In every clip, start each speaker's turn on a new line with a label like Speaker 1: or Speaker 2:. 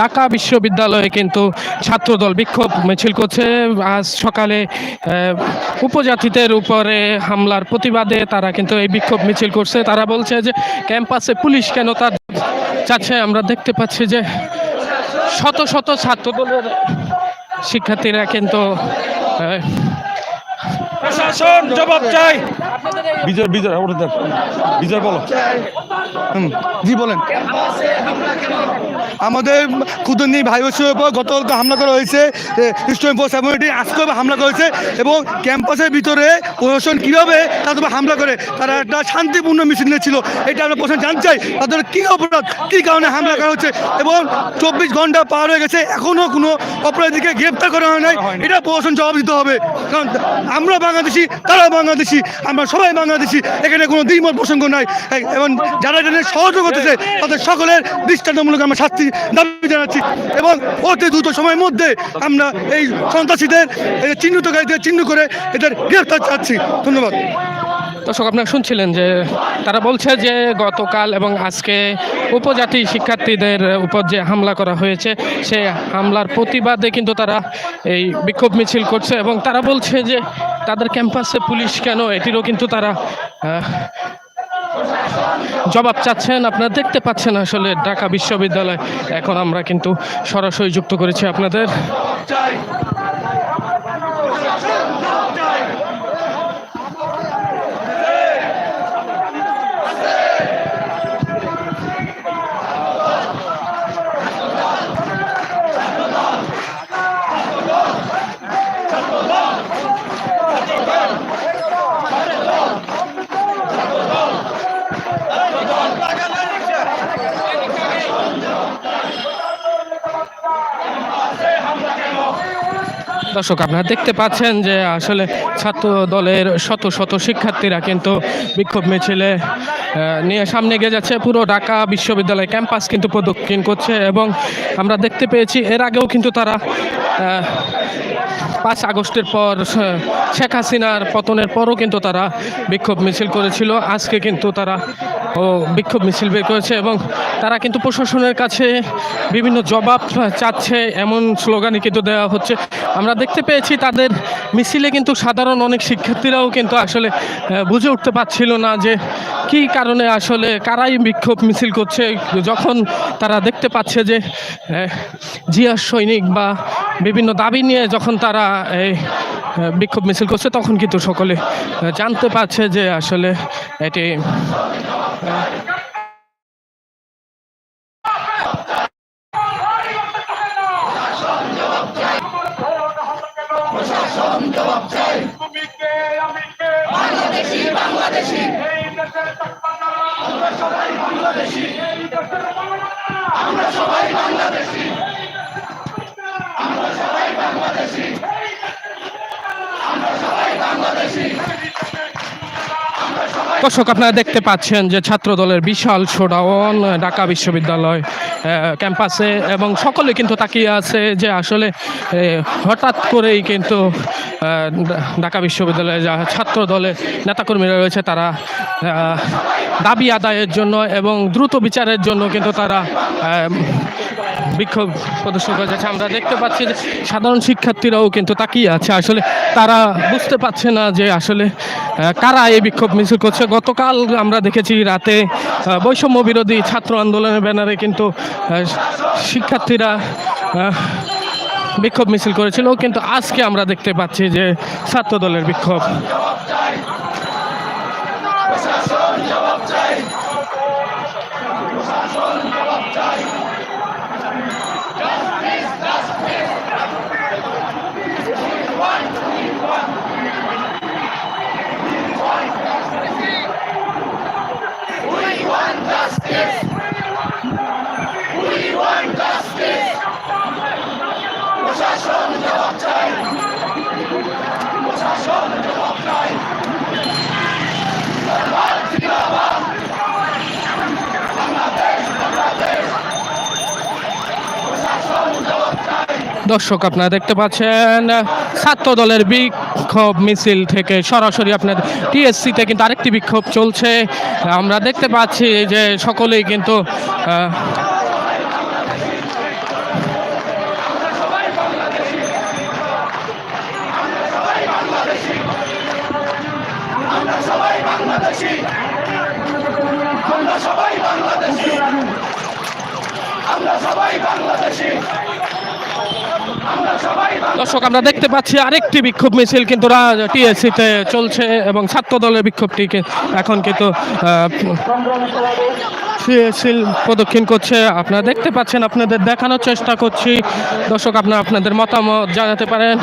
Speaker 1: ঢাকা বিশ্ববিদ্যালয়ে কিন্তু ছাত্রদল বিক্ষোভ মিছিল করছে। আজ সকালে উপজাতিদের উপরে হামলার প্রতিবাদে তারা কিন্তু এই বিক্ষোভ মিছিল করছে। তারা বলছে যে, ক্যাম্পাসে পুলিশ কেন তার চাচ্ছে আমরা দেখতে পাচ্ছি যে, শত শত ছাত্রদলের শিক্ষার্থীরা কিন্তু
Speaker 2: প্রশাসন জবাব চাই। বিজয় বিজয় ওটা দেখ। বিজয় বলো।
Speaker 3: জি বলেন। আমাদের ক্ষুদনি ভাই বোনের উপর গতকালকে হামলা করা হয়েছে। স্টুডেন্ট ফোর্স কমিউনিটি আজকে হামলা করেছে এবং ক্যাম্পাসের ভিতরে প্রশাসন কীভাবে তাদের হামলা করে তারা একটা শান্তিপূর্ণ মিছিল ছিল এটা আমরা প্রশ্ন জানতে চাই। তাদের কী অপরাধ কী কারণে হামলা করা হচ্ছে এবং চব্বিশ ঘণ্টা পার হয়ে গেছে এখনও কোনো অপরাধীকে গ্রেপ্তার করা হয় নাই এটা প্রশাসন জবাব দিতে হবে। কারণ আমরা বাংলাদেশি, তারা বাংলাদেশি, আমরা সবাই বাংলাদেশি। এখানে কোনো দ্বিমত প্রসঙ্গ নাই। এবং যারা এখানে সহযোগ করতেছে, তাদের সকলের দৃষ্টান্তমূলক আমরা শাস্তি দাবি জানাচ্ছি। এবং অতি দ্রুত সময়ের মধ্যে আমরা এই সন্ত্রাসীদের চিহ্নিতকারীদের চিহ্ন করে এদের গ্রেফতার চাচ্ছি। ধন্যবাদ।
Speaker 1: দর্শক, আপনারা শুনছিলেন যে তারা বলছে যে গতকাল এবং আজকে উপজাতি শিক্ষার্থীদের উপর যে হামলা করা হয়েছে সেই হামলার প্রতিবাদে কিন্তু তারা এই বিক্ষোভ মিছিল করছে এবং তারা বলছে যে তাদের ক্যাম্পাসে পুলিশ কেন এটিরও কিন্তু তারা জবাব চাচ্ছেন। আপনারা দেখতে পাচ্ছেন আসলে ঢাকা বিশ্ববিদ্যালয়। এখন আমরা কিন্তু সরাসরি যুক্ত করেছি আপনাদের। দর্শক, আপনারা দেখতে পাচ্ছেন যে আসলে ছাত্র দলের শত শত শিক্ষার্থীরা কিন্তু বিক্ষোভ মিছিলে নিয়ে সামনে এগিয়ে যাচ্ছে। পুরো ঢাকা বিশ্ববিদ্যালয় ক্যাম্পাস কিন্তু প্রদক্ষিণ করছে এবং আমরা দেখতে পেয়েছি, এর আগেও কিন্তু তারা পাঁচ আগস্টের পর শেখ হাসিনার পতনের পরও কিন্তু তারা বিক্ষোভ মিছিল করেছিল। আজকে কিন্তু তারা ও বিক্ষোভ মিছিল বের করেছে এবং তারা কিন্তু প্রশাসনের কাছে বিভিন্ন জবাব চাচ্ছে এমন স্লোগানই কিন্তু দেওয়া হচ্ছে। আমরা দেখতে পেয়েছি তাদের মিছিলে কিন্তু সাধারণ অনেক শিক্ষার্থীরাও কিন্তু আসলে বুঝে উঠতে পারছিল না যে কী কারণে আসলে কারাই বিক্ষোভ মিছিল করছে। যখন তারা দেখতে পাচ্ছে যে আহ, জিয়া সৈনিক বা বিভিন্ন দাবি নিয়ে যখন তারা এই বিক্ষোভ মিছিল করছে তখন কিন্তু সকলে জানতে পারছে যে আসলে এটি
Speaker 4: তুমি কে আমি কে বাংলাদেশি বাংলাদেশি এই দেশের আমরা সবাই বাংলাদেশি এই আমরা সবাই বাংলাদেশি আমরা সবাই বাংলাদেশি আমরা
Speaker 1: দর্শক, আপনারা দেখতে পাচ্ছেন যে ছাত্র দলের বিশাল শোডাউন ঢাকা বিশ্ববিদ্যালয় ক্যাম্পাসে এবং সকলে কিন্তু তাকিয়ে আছে যে আসলে হঠাৎ করেই কিন্তু ঢাকা বিশ্ববিদ্যালয়ে যা ছাত্র দলের নেতাকর্মীরা রয়েছে তারা দাবি আদায়ের জন্য এবং দ্রুত বিচারের জন্য কিন্তু তারা বিক্ষোভ প্রদর্শন করে যাচ্ছে। আমরা দেখতে পাচ্ছি যে সাধারণ শিক্ষার্থীরাও কিন্তু তাকিয়ে আছে। আসলে তারা বুঝতে পারছে না যে আসলে কারা এই বিক্ষোভ মিছিল করছে। গতকাল আমরা দেখেছি রাতে বৈষম্য বিরোধী ছাত্র আন্দোলনের ব্যানারে কিন্তু শিক্ষার্থীরা বিক্ষোভ মিছিল করেছিল। কিন্তু আজকে আমরা দেখতে পাচ্ছি যে ছাত্র দলের বিক্ষোভ দর্শক, আপনারা দেখতে পাচ্ছেন, ছাত্র দলের বিক্ষোভ মিছিল থেকে সরাসরি আপনাদের টিএসসিতে কিন্তু আরেকটি বিক্ষোভ চলছে। আমরা দেখতে পাচ্ছি যে সকলেই কিন্তু দর্শক, আমরা দেখতে পাচ্ছি আরেকটি বিক্ষোভ মিছিল, কিন্তু টিএসসিতে চলছে এবং ছাত্র দলের বিক্ষোভটি এখন কিন্তু মিছিল প্রদক্ষিণ করছে। আপনারা দেখতে পাচ্ছেন, আপনাদের দেখানোর চেষ্টা করছি। দর্শক, আপনারা আপনাদের মতামত জানাতে পারেন।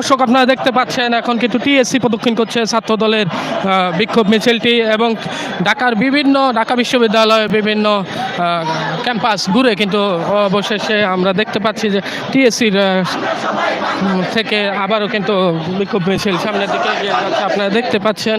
Speaker 1: দর্শক আপনারা দেখতে পাচ্ছেন, এখন কিন্তু টিএসসি প্রদক্ষিণ করছে ছাত্র দলের বিক্ষোভ মিছিলটি এবং ঢাকার বিভিন্ন, ঢাকা বিশ্ববিদ্যালয়ে বিভিন্ন ক্যাম্পাস ঘুরে কিন্তু অবশেষে আমরা দেখতে পাচ্ছি যে টিএসসির থেকে আবারও কিন্তু বিক্ষোভ মিছিল সামনের দিকে আপনারা দেখতে পাচ্ছেন।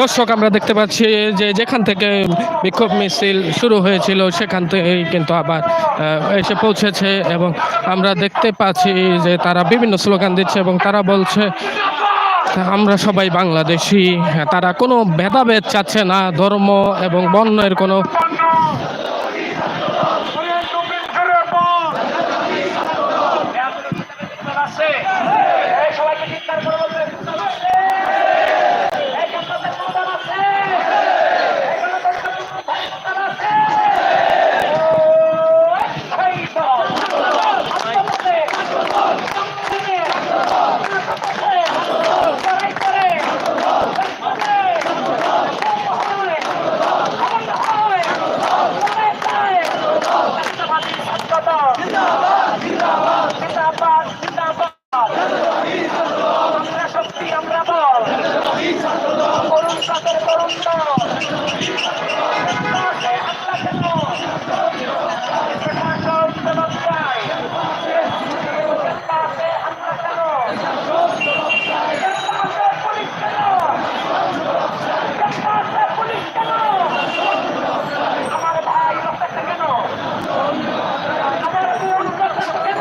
Speaker 1: দর্শক, আমরা দেখতে পাচ্ছি যে যেখান থেকে বিক্ষোভ মিছিল শুরু হয়েছিল, সেখান থেকেই কিন্তু আবার এসে পৌঁছেছে এবং আমরা দেখতে পাচ্ছি যে তারা বিভিন্ন স্লোগান দিচ্ছে এবং তারা বলছে, আমরা সবাই বাংলাদেশি। তারা কোনো ভেদাভেদ চাচ্ছে না, ধর্ম এবং বর্ণের কোনো
Speaker 4: সবাইকে চিৎকার করে বলবেন এই ক্যাম্পাসে প্রধান আছে এখানে প্রধান আছে ওই দল লড়াই করে জিন্দাবাদ জিন্দাবাদ আমরা শক্তি আমরা বল করুণ তাদের করুণ দল পাশে আমরা কেন প্রশাসন জবাব চাই পাশে আমরা কেন পাশে পুলিশ কেন পাশে পুলিশ কেন আমার ভাই রক্ত কেন আমার বোন রক্ত কেন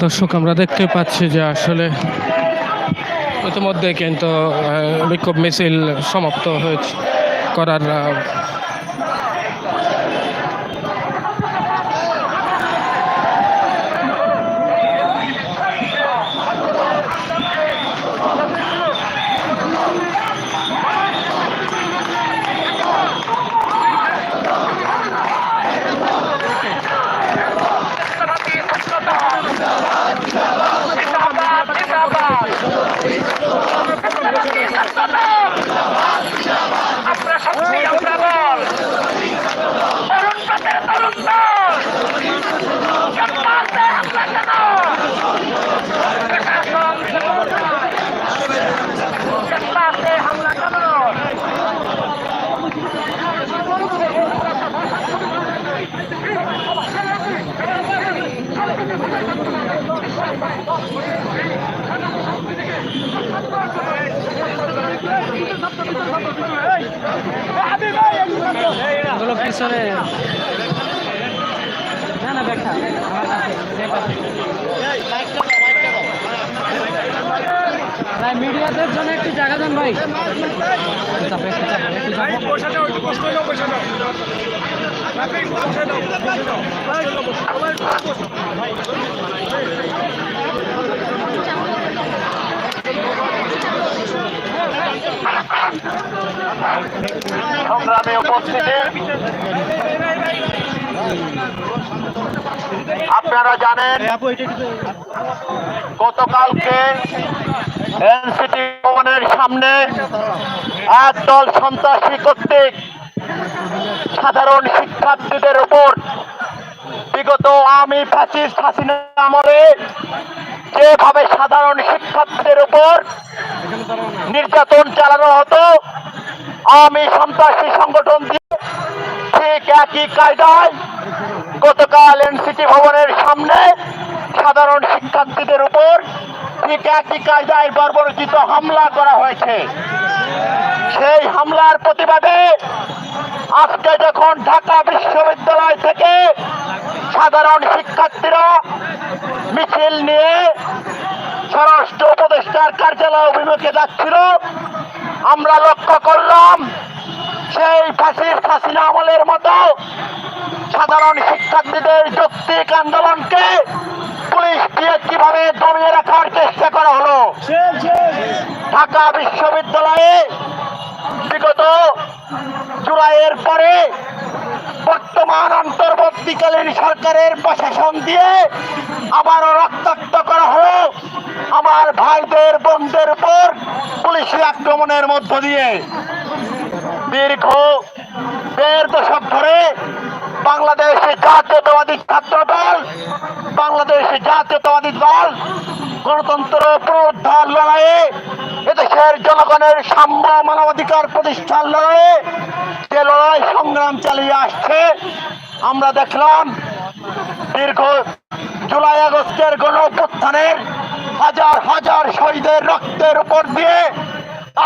Speaker 1: দর্শক আমরা দেখতে পাচ্ছি যে আসলে ইতিমধ্যে কিন্তু বিক্ষোভ মিছিল সমাপ্ত হয়েছে করার আহ,
Speaker 4: আমরা শক্তি আমরা বল
Speaker 1: এগুলো পিছনে। না না ভাই মিডিয়াদের জন্য একটু জায়গা দেন ভাই। চাপো, একটু চাপো, একটু চাপো।
Speaker 5: সংগ্রামে আপনারা জানেন, গতকালকে এনসিটি ভবনের সামনে একদল সন্ত্রাসী কর্তৃক সাধারণ শিক্ষার্থীদের উপর বিগত আমি ফ্যাসিস্ট হাসিনা আমলে যেভাবে সাধারণ শিক্ষার্থীদের উপর নির্যাতন চালানো হতো, আমি সন্ত্রাসী সংগঠন দিয়ে ঠিক একই কায়দায় গতকাল এনসিটি ভবনের সামনে সাধারণ শিক্ষার্থীদের উপর ঠিক একই কায়দায় বর্বরচিত হামলা করা হয়েছে। সেই হামলার প্রতিবাদে আজকে যখন ঢাকা বিশ্ববিদ্যালয় থেকে সাধারণ শিক্ষার্থীরা মিছিল নিয়ে স্বরাষ্ট্র উপদেষ্টার কার্যালয় অভিমুখে যাচ্ছিল। আমরা লক্ষ্য করলাম, সেই ফাঁসির হাসিনা আমলের মতো সাধারণ শিক্ষার্থীদের যৌক্তিক আন্দোলনকে পুলিশ দিয়ে কীভাবে দমিয়ে রাখার চেষ্টা করা হলো? ঢাকা বিশ্ববিদ্যালয়ে বিগত জুলাইয়ের পরে বর্তমান অন্তর্বর্তীকালীন সরকারের প্রশাসন দিয়ে আবারও রক্তাক্ত করা হলো আমার ভাইদের, বোনদের উপর পুলিশি আক্রমণের মধ্য দিয়ে। দীর্ঘ দেড় দশক ধরে বাংলাদেশ জাতীয়তাবাদী ছাত্র দল বাংলাদেশ জাতীয়তাবাদী দল, গণতন্ত্র পুনরুদ্ধার লড়াইয়ে এদেশের জনগণের সাম্য মানবাধিকার প্রতিষ্ঠার লড়াইয়ে যে লড়াই সংগ্রাম চালিয়ে আসছে, আমরা দেখলাম দীর্ঘ জুলাই আগস্টের গণ হাজার হাজার শহীদের রক্তের উপর দিয়ে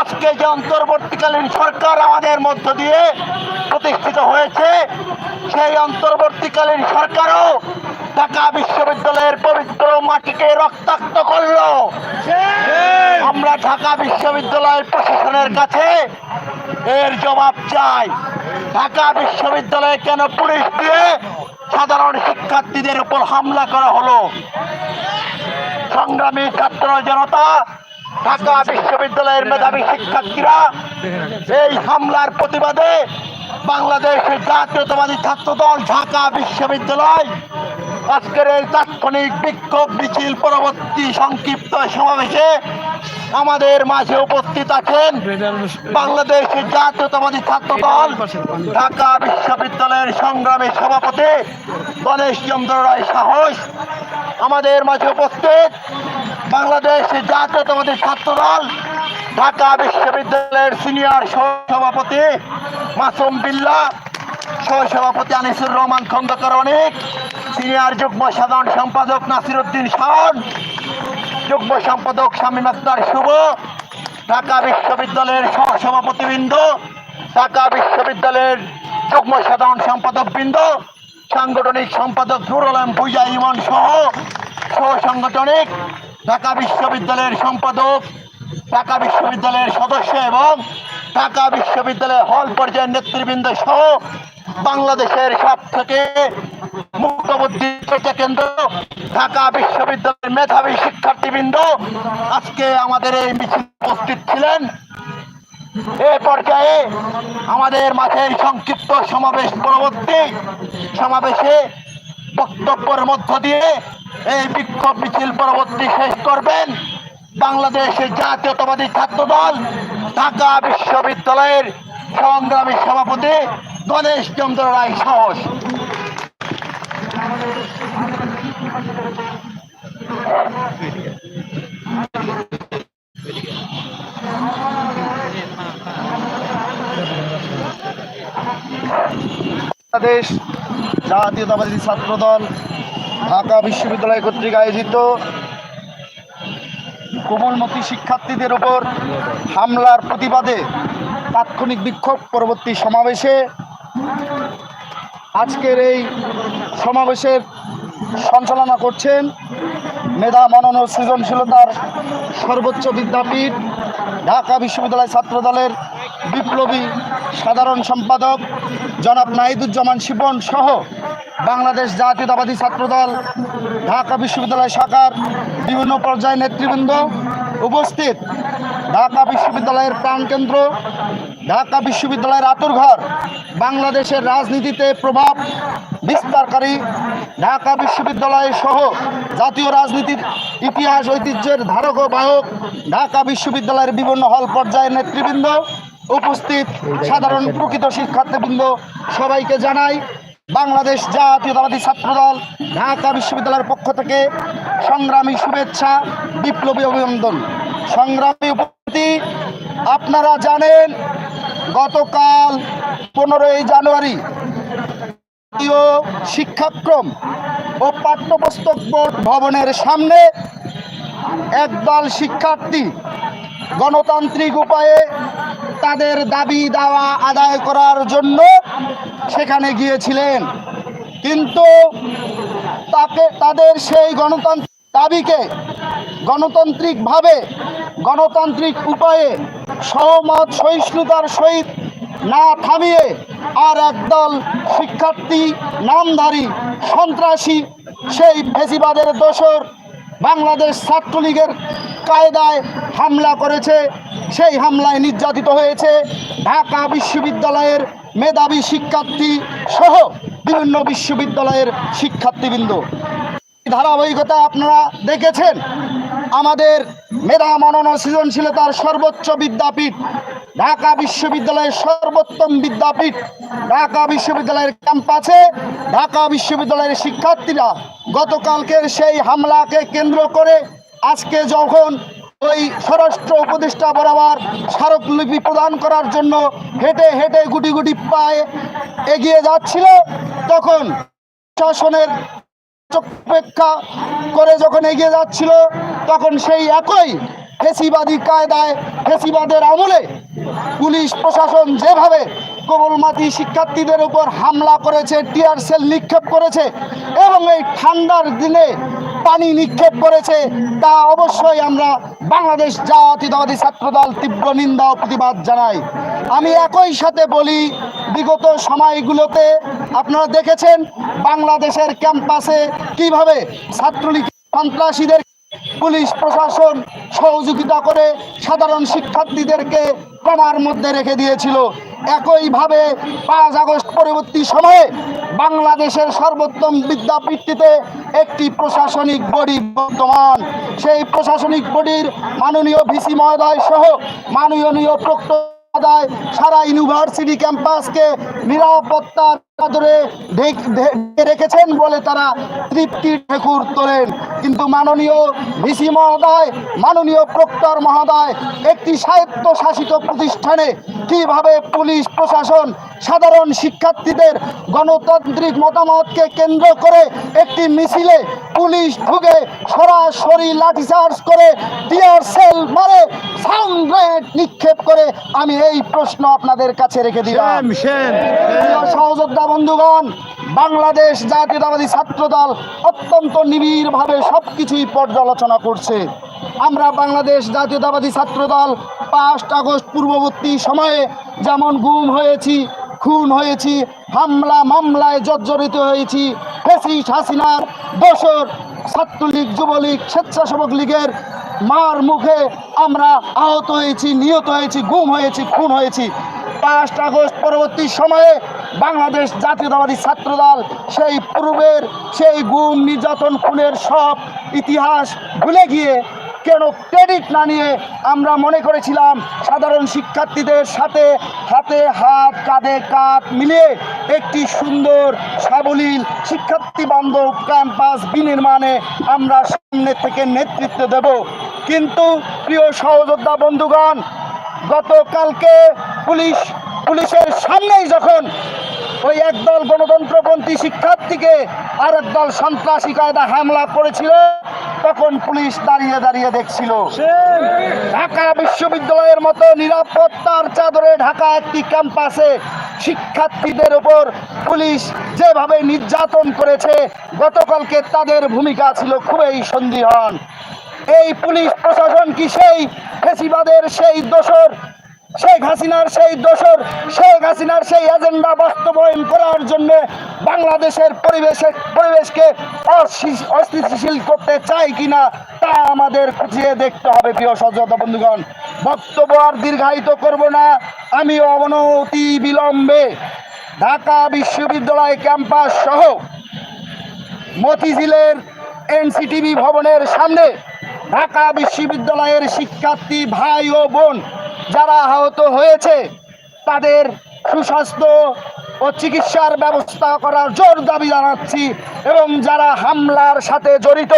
Speaker 5: আজকে যে অন্তর্বর্তীকালীন সরকার আমাদের মধ্য দিয়ে প্রতিষ্ঠিত হয়েছে, সেই অন্তর্বর্তীকালীন সরকারও ঢাকা বিশ্ববিদ্যালয়ের পবিত্র মাটিকে রক্তাক্ত করল। আমরা ঢাকা বিশ্ববিদ্যালয়ের প্রশাসনের কাছে এর জবাব চাই। ঢাকা বিশ্ববিদ্যালয়ে কেন পুলিশ দিয়ে সাধারণ শিক্ষার্থীদের উপর হামলা করা হলো? সংগ্রামী ছাত্র জনতা ঢাকা বিশ্ববিদ্যালয়ের মেধাবী শিক্ষার্থীরা এই হামলার প্রতিবাদে বাংলাদেশের জাতীয়তাবাদী ছাত্র দল ঢাকা বিশ্ববিদ্যালয় আজকের এই তাৎক্ষণিক বিক্ষোভ মিছিল পরবর্তী সংক্ষিপ্ত সমাবেশে আমাদের মাঝে উপস্থিত আছেন বাংলাদেশের জাতীয়তাবাদী ছাত্র দল ঢাকা বিশ্ববিদ্যালয়ের সংগ্রামী সভাপতি গণেশ চন্দ্র রায় সাহস। আমাদের মাঝে উপস্থিত বাংলাদেশ জাতীয়তাবাদী ছাত্র দল, ঢাকা বিশ্ববিদ্যালয়ের সিনিয়র সভাপতি মাসুম বিল্লা, সহসভাপতি আনিসুর রহমান খন্দকার অনেক, সিনিয়র যুগ্ম সাধারণ সম্পাদক নাসির উদ্দিন শাহন, যুগ্ম সম্পাদক শামীম আক্তার শুভ, ঢাকা বিশ্ববিদ্যালয়ের সহসভাপতিবৃন্দ, ঢাকা বিশ্ববিদ্যালয়ের যুগ্ম সাধারণ সম্পাদক বৃন্দ সাংগঠনিক সম্পাদক নুর আলম ভুইয়া ইমন সহ সহ সাংগঠনিক ঢাকা বিশ্ববিদ্যালয়ের সম্পাদক, ঢাকা বিশ্ববিদ্যালয়ের সদস্য এবং ঢাকা বিশ্ববিদ্যালয়ের হল পর্যায়ের নেতৃবৃন্দ সহ বাংলাদেশের সব থেকে মুক্তবুদ্ধি কেন্দ্র ঢাকা বিশ্ববিদ্যালয়ের মেধাবী শিক্ষার্থীবৃন্দ আজকে আমাদের এই মিছিল উপস্থিত ছিলেন। এ পর্যায়ে আমাদের মাঝে সংক্ষিপ্ত সমাবেশ পরবর্তী সমাবেশে বক্তব্যের মধ্য দিয়ে এই বিক্ষোভ মিছিল পরবর্তী শেষ করবেন। বাংলাদেশের জাতীয়তাবাদী ছাত্র দল ঢাকা বিশ্ববিদ্যালয়ের সংগ্রামী সভাপতি গণেশ চন্দ্র রায় সাহস।
Speaker 6: বাংলাদেশ জাতীয়তাবাদী ছাত্রদল ঢাকা বিশ্ববিদ্যালয় কর্তৃক আয়োজিত কোমলমতি শিক্ষার্থীদের ওপর হামলার প্রতিবাদে তাৎক্ষণিক বিক্ষোভ, পরবর্তী সমাবেশে আজকের এই সমাবেশের সঞ্চালনা করছেন মেধা, মনন ও সৃজনশীলতার সর্বোচ্চ বিদ্যাপীঠ, ঢাকা বিশ্ববিদ্যালয় ছাত্রদলের বিপ্লবী সাধারণ সম্পাদক জনাব নাহিদুজ্জামান শিবন সহ বাংলাদেশ জাতীয়তাবাদী ছাত্রদল, ঢাকা বিশ্ববিদ্যালয় শাখার বিভিন্ন পর্যায়ের নেতৃবৃন্দ উপস্থিত। ঢাকা বিশ্ববিদ্যালয়ের প্রাণকেন্দ্র, ঢাকা বিশ্ববিদ্যালয়ের আতুরঘর বাংলাদেশের রাজনীতিতে প্রভাব বিস্তারকারী ঢাকা বিশ্ববিদ্যালয় সহ জাতীয় রাজনীতির ইতিহাস, ঐতিহ্যের ধারক ও বাহক ঢাকা বিশ্ববিদ্যালয়ের বিভিন্ন হল পর্যায়ের নেতৃবৃন্দ উপস্থিত। সাধারণ প্রকৃত শিক্ষার্থীবৃন্দ সবাইকে জানাই বাংলাদেশ জাতীয়তাবাদী ছাত্রদল, ঢাকা বিশ্ববিদ্যালয়ের পক্ষ থেকে সংগ্রামী শুভেচ্ছা, বিপ্লবী অভিনন্দন। সংগ্রামী উপস্থিতি, আপনারা জানেন, গতকাল পনেরোই জানুয়ারি জাতীয় শিক্ষাক্রম ও পাঠ্যপুস্তক বোর্ড ভবনের সামনে একদল শিক্ষার্থী গণতান্ত্রিক উপায়ে তাদের দাবি দাওয়া আদায় করার জন্য সেখানে গিয়েছিলেন। কিন্তু তাকে, তাদের সেই গণতান্ত্রিক দাবিকে গণতান্ত্রিকভাবে, গণতান্ত্রিক উপায়ে সহমত, সহিষ্ণুতার সহিত না থামিয়ে আর একদল শিক্ষার্থী, নামধারী, সন্ত্রাসী সেই ফেসিবাদের দোসর বাংলাদেশ ছাত্রলীগের কায়দায় হামলা করেছে, সেই হামলায় নির্যাতিত হয়েছে ঢাকা বিশ্ববিদ্যালয়ের মেধাবী শিক্ষার্থী সহ বিভিন্ন বিশ্ববিদ্যালয়ের শিক্ষার্থীবৃন্দ। ধারাবাহিকতা আপনারা দেখেছেন। আমাদের মেধা মনন সৃজনশীলতার সর্বোচ্চ বিদ্যাপীঠ, ঢাকা বিশ্ববিদ্যালয়ের সর্বোত্তম বিদ্যাপীঠ, ঢাকা বিশ্ববিদ্যালয়ের ক্যাম্পাসে ঢাকা বিশ্ববিদ্যালয়ের শিক্ষার্থীরা গতকালকের সেই হামলাকে কেন্দ্র করে আজকে যখন ওই স্বরাষ্ট্র উপদেষ্টা বরাবর স্মারকলিপি প্রদান করার জন্য হেঁটে হেঁটে গুটি গুটি পায়ে এগিয়ে যাচ্ছিল, তখন শাসনের অপেক্ষা করে যখন এগিয়ে যাচ্ছিল, তখন সেই একই ফেসিবাদী কায়দায়, ফেসিবাদের আমলে পুলিশ প্রশাসন যেভাবে কোমলমাতি শিক্ষার্থীদের উপর হামলা করেছে, টিয়ার সেল নিক্ষেপ করেছে এবং এই ঠান্ডার দিনে পানি নিক্ষেপ করেছে, তা অবশ্যই আমরা বাংলাদেশ জাতীয়তাবাদী ছাত্রদল তীব্র নিন্দা ও প্রতিবাদ জানাই। আমি একই সাথে বলি, বিগত সময়গুলোতে আপনারা দেখেছেন বাংলাদেশের ক্যাম্পাসে কীভাবে ছাত্রলীগ সন্ত্রাসীদের পুলিশ প্রশাসন সহযোগিতা করে সাধারণ শিক্ষার্থীদেরকে কমার মধ্যে রেখে দিয়েছিল। একইভাবে পাঁচ আগস্ট পরবর্তী সময়ে বাংলাদেশের সর্বোত্তম বিদ্যাপীঠটিতে একটি প্রশাসনিক বডি বর্তমান। সেই প্রশাসনিক বডির মাননীয় ভিসি মহোদয় সহ মাননীয় প্রক্টর সারা ইউনিভার্সিটি ক্যাম্পাসকে নিরাপত্তার চাদরে ঢেক- রেখেছেন বলে তারা তৃপ্তির ঠেকুর তোলেন। কিন্তু মাননীয় ভিসি মহোদয় মাননীয় প্রক্টর মহোদয় একটি শাসিত প্রতিষ্ঠানে কীভাবে পুলিশ প্রশাসন সাধারণ শিক্ষার্থীদের গণতান্ত্রিক মতামতকে কেন্দ্র করে একটি মিছিলে পুলিশ ঢুকে সরাসরি লাঠিচার্জ করে টিয়ার সেল মারে সাউন্ড গ্রেনেড নিক্ষেপ করে আমি এই প্রশ্ন আপনাদের কাছে রেখে দিলাম। সহযোদ্ধা বন্ধুগণ, বাংলাদেশ জাতীয়তাবাদী ছাত্রদল অত্যন্ত নিবিড়ভাবে সব কিছুই পর্যালোচনা করছে। আমরা বাংলাদেশ জাতীয়তাবাদী ছাত্রদল পাঁচ আগস্ট পূর্ববর্তী সময়ে যেমন গুম হয়েছি, খুন হয়েছি, হামলা, মামলায় জর্জরিত হয়েছি, ফেসিস হাসিনার দোসর ছাত্রলীগ, যুবলীগ, স্বেচ্ছাসেবক লীগের মার মুখে আমরা আহত হয়েছি, নিহত হয়েছি, গুম হয়েছি, খুন হয়েছি। পাঁচ আগস্ট পরবর্তী সময়ে বাংলাদেশ জাতীয়তাবাদী ছাত্রদল, সেই পূর্বের সেই গুম নির্যাতন খুনের সব ইতিহাস ভুলে গিয়ে কেন ক্রেডিট না নিয়ে আমরা মনে করেছিলাম সাধারণ শিক্ষার্থীদের সাথে হাতে হাত, কাঁধে কাঁধ মিলিয়ে একটি সুন্দর, সাবলীল শিক্ষার্থী বান্ধব ক্যাম্পাস বিনির্মাণে আমরা সামনে থেকে নেতৃত্ব দেব। কিন্তু প্রিয় সহযোদ্ধা বন্ধুগণ, গতকালকে পুলিশ, পুলিশের সামনেই যখন ওই একদল গণতন্ত্রপন্থী শিক্ষার্থীকে আর একদল সন্ত্রাসী কায়দা হামলা করেছিল, তখন পুলিশ দাঁড়িয়ে দাঁড়িয়ে দেখছিল। ঢাকা বিশ্ববিদ্যালয়ের মতো নিরাপত্তার চাদরে ঢাকা একটি ক্যাম্পাসে শিক্ষার্থীদের উপর পুলিশ যেভাবে নির্যাতন করেছে, গতকালকে তাদের ভূমিকা ছিল খুবই সন্দিহান। এই পুলিশ প্রশাসন কি সেই ফেসিবাদের সেই দোসর শেখ হাসিনার সেই দোসর শেখ হাসিনার সেই এজেন্ডা বাস্তবায়ন করার জন্য বাংলাদেশের পরিবেশে, পরিবেশকে অস্থিতিশীল করতে চাই কিনা তা আমাদের খুঁজিয়ে দেখতে হবে, প্রিয় সহযোগিতা বন্ধুগণ। বক্তব্য আর দীর্ঘায়িত করব না আমি অবনতি বিলম্বে ঢাকা বিশ্ববিদ্যালয় ক্যাম্পাস সহ মতিঝিলের এনসিটিভি ভবনের সামনে ঢাকা বিশ্ববিদ্যালয়ের শিক্ষার্থী ভাই ও বোন যারা আহত হয়েছে, তাদের সুস্বাস্থ্য ও চিকিৎসার ব্যবস্থা করার জোর দাবি জানাচ্ছি এবং যারা হামলার সাথে জড়িত,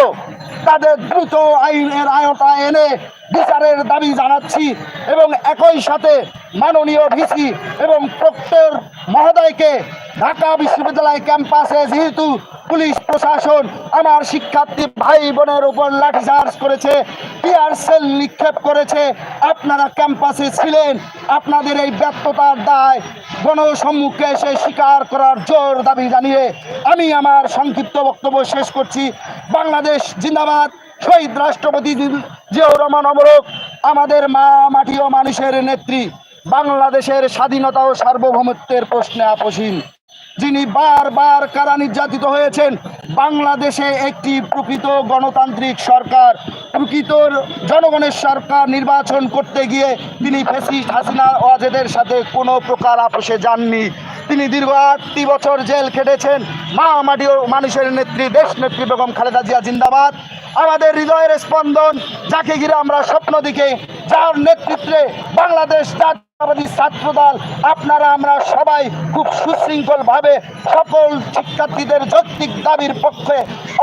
Speaker 6: তাদের দ্রুত আইনের আয়তা এনে বিচারের দাবি জানাচ্ছি এবং একই সাথে মাননীয় ভিসি এবং প্রক্টর মহোদয়কে ঢাকা বিশ্ববিদ্যালয় ক্যাম্পাসে যেহেতু পুলিশ প্রশাসন আমার শিক্ষার্থী ভাই বোনের উপর লাঠিচার্জ করেছে, টিয়ার সেল নিক্ষেপ করেছে। আপনারা ক্যাম্পাসে ছিলেন, আপনাদের এই ব্যর্থতার দায় গণসম্মুখে এসে স্বীকার করার জোর দাবি জানিয়ে আমি আমার সংক্ষিপ্ত বক্তব্য শেষ করছি। বাংলাদেশ জিন্দাবাদ, শহীদ রাষ্ট্রপতি জিয়াউর রহমান অমরক, আমাদের মা, মাটি ও মানুষের নেত্রী, বাংলাদেশের স্বাধীনতা ও সার্বভৌমত্বের প্রশ্নে আপসীন যিনি বারবার কারা নির্যাতিত হয়েছেন, বাংলাদেশে একটি প্রকৃত গণতান্ত্রিক সরকার, প্রকৃত জনগণের সরকার নির্বাচন করতে গিয়ে তিনি ফেসিস্ট হাসিনা ওয়াজেদের সাথে কোনো প্রকার আপোষে যাননি। তিনি দীর্ঘ আটটি বছর জেল খেটেছেন। মা মাটি মানুষের নেত্রী, দেশ নেত্রী বেগম খালেদা জিয়া জিন্দাবাদ। আমাদের হৃদয়ের স্পন্দন, যাকে ঘিরে আমরা স্বপ্ন দেখে, যার নেতৃত্বে বাংলাদেশ জাতীয়তাবাদী ছাত্রদল, আপনারা, আমরা সবাই খুব সুশৃঙ্খল ভাবে সকল শিক্ষার্থীদের যৌক্তিক দাবির পক্ষে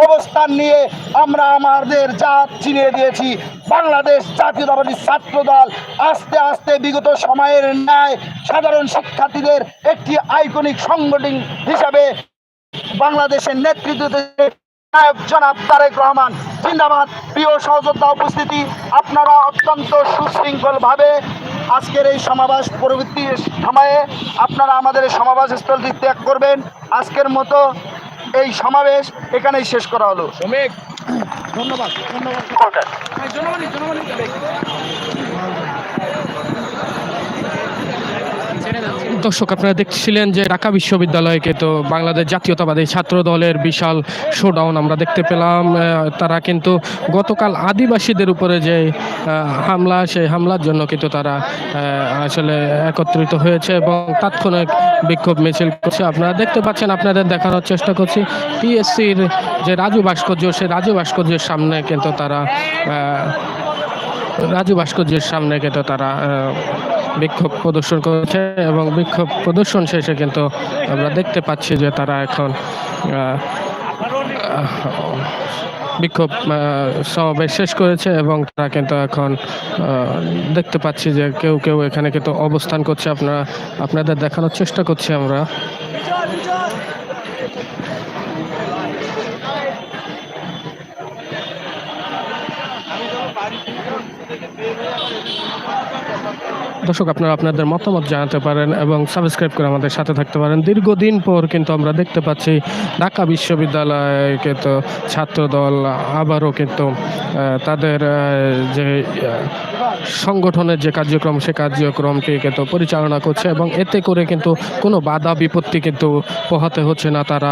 Speaker 6: অবস্থান নিয়ে আমরা আমাদের জাত চিনিয়ে দিয়েছি বাংলাদেশ জাতীয়তাবাদী ছাত্রদল আস্তে আস্তে বিগত সময়ের ন্যায় সাধারণ শিক্ষার্থীদের একটি আইকনিক সংগঠন হিসাবে বাংলাদেশের নেতৃত্ব নায়ক জনাব তারেক রহমান। জিন্দাবাদ। প্রিয় সহযোদ্ধা উপস্থিতি, আপনারা অত্যন্ত সুশৃঙ্খল ভাবে আজকের এই সমাবেশ পরবর্তী সময়ে আপনারা আমাদের এই সমাবেশ স্থলটি ত্যাগ করবেন। আজকের মতো এই সমাবেশ এখানেই শেষ করা হলো। ধন্যবাদ। ধন্যবাদ।
Speaker 1: দর্শক, আপনারা দেখছিলেন যে ঢাকা বিশ্ববিদ্যালয়কে তো বাংলাদেশ জাতীয়তাবাদী ছাত্র দলের বিশাল শোডাউন আমরা দেখতে পেলাম। তারা কিন্তু গতকাল আদিবাসীদের উপরে যে হামলা, সেই হামলার জন্য কিন্তু তারা আসলে একত্রিত হয়েছে এবং তাৎক্ষণিক বিক্ষোভ মিছিল করছে। আপনারা দেখতে পাচ্ছেন, আপনাদের দেখানোর চেষ্টা করছি পিএসসির যে রাজু ভাস্কর্য, সেই রাজু ভাস্কর্যের সামনে কিন্তু তারা রাজু ভাস্কর্যের সামনে কিন্তু তারা বিক্ষোভ প্রদর্শন করেছে এবং বিক্ষোভ প্রদর্শন শেষে কিন্তু আমরা দেখতে পাচ্ছি যে তারা এখন বিক্ষোভ সমাবেশ শেষ করেছে এবং তারা কিন্তু এখন দেখতে পাচ্ছি যে কেউ কেউ এখানে কিন্তু অবস্থান করছে। আপনারা, আপনাদের দেখানোর চেষ্টা করছি আমরা। দর্শক, আপনারা আপনাদের মতামত জানাতে পারেন এবং সাবস্ক্রাইব করে আমাদের সাথে থাকতে পারেন। দীর্ঘদিন পর কিন্তু আমরা দেখতে পাচ্ছি, ঢাকা বিশ্ববিদ্যালয় কিন্তু ছাত্রদল আবারও কিন্তু তাদের যে, সংগঠনের যে কার্যক্রম, সে কার্যক্রমটি কিন্তু পরিচালনা করছে এবং এতে করে কিন্তু কোনো বাধা বিপত্তি কিন্তু পোহাতে হচ্ছে না। তারা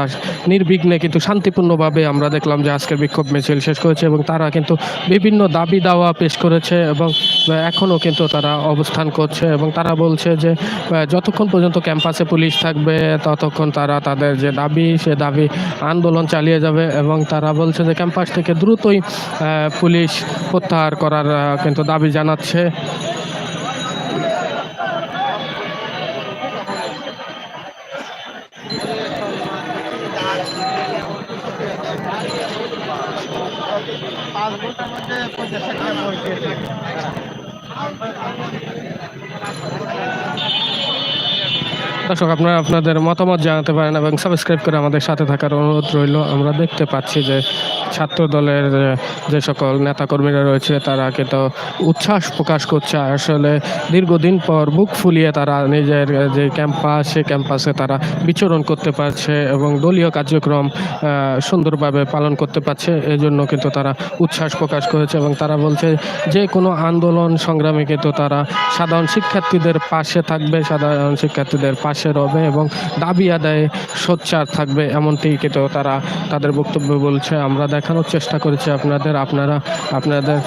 Speaker 1: নির্বিঘ্নে কিন্তু শান্তিপূর্ণভাবে আমরা দেখলাম যে আজকের বিক্ষোভ মিছিল শেষ করেছে এবং তারা কিন্তু বিভিন্ন দাবি দাওয়া পেশ করেছে এবং এখনও কিন্তু তারা অবস্থান করছে এবং তারা বলছে যে যতক্ষণ পর্যন্ত ক্যাম্পাসে পুলিশ থাকবে, ততক্ষণ তারা তাদের যে দাবি, সে দাবি আন্দোলন চালিয়ে যাবে এবং তারা বলছে যে ক্যাম্পাস থেকে দ্রুতই পুলিশ প্রত্যাহার করার কিন্তু দাবি জানাচ্ছে। দর্শক, আপনারা আপনাদের মতামত জানাতে পারেন এবং সাবস্ক্রাইব করে আমাদের সাথে থাকার অনুরোধ রইল। আমরা দেখতে পাচ্ছি যে ছাত্র দলের যে- সকল নেতাকর্মীরা রয়েছে, তারা কিন্তু উচ্ছ্বাস প্রকাশ করছে। আসলে দীর্ঘদিন পর বুক ফুলিয়ে তারা নিজের যে ক্যাম্পাস সে ক্যাম্পাসে তারা বিচরণ করতে পারছে এবং দলীয় কার্যক্রম সুন্দরভাবে পালন করতে পারছে। এই জন্য কিন্তু তারা উচ্ছ্বাস প্রকাশ করেছে এবং তারা বলছে, যে কোনো আন্দোলন সংগ্রামে কিন্তু তারা সাধারণ শিক্ষার্থীদের পাশে থাকবে, সাধারণ শিক্ষার্থীদের পাশে রবে এবং দাবি আদায়ে সোচ্চার থাকবে এমনটি কিন্তু তারা তাদের বক্তব্য বলছে। আমরা দেখানোর চেষ্টা করেছি আপনাদের, আপনারা, আপনাদের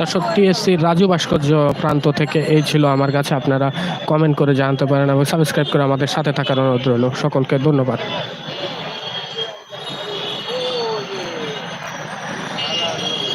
Speaker 1: দর্শক টিএসসির রাজু ভাস্কর্য প্রান্ত থেকে এই ছিল আমার কাছে। আপনারা কমেন্ট করে জানতে পারেন এবং সাবস্ক্রাইব করে আমাদের সাথে থাকার অনুরোধ রইল। সকলকে ধন্যবাদ।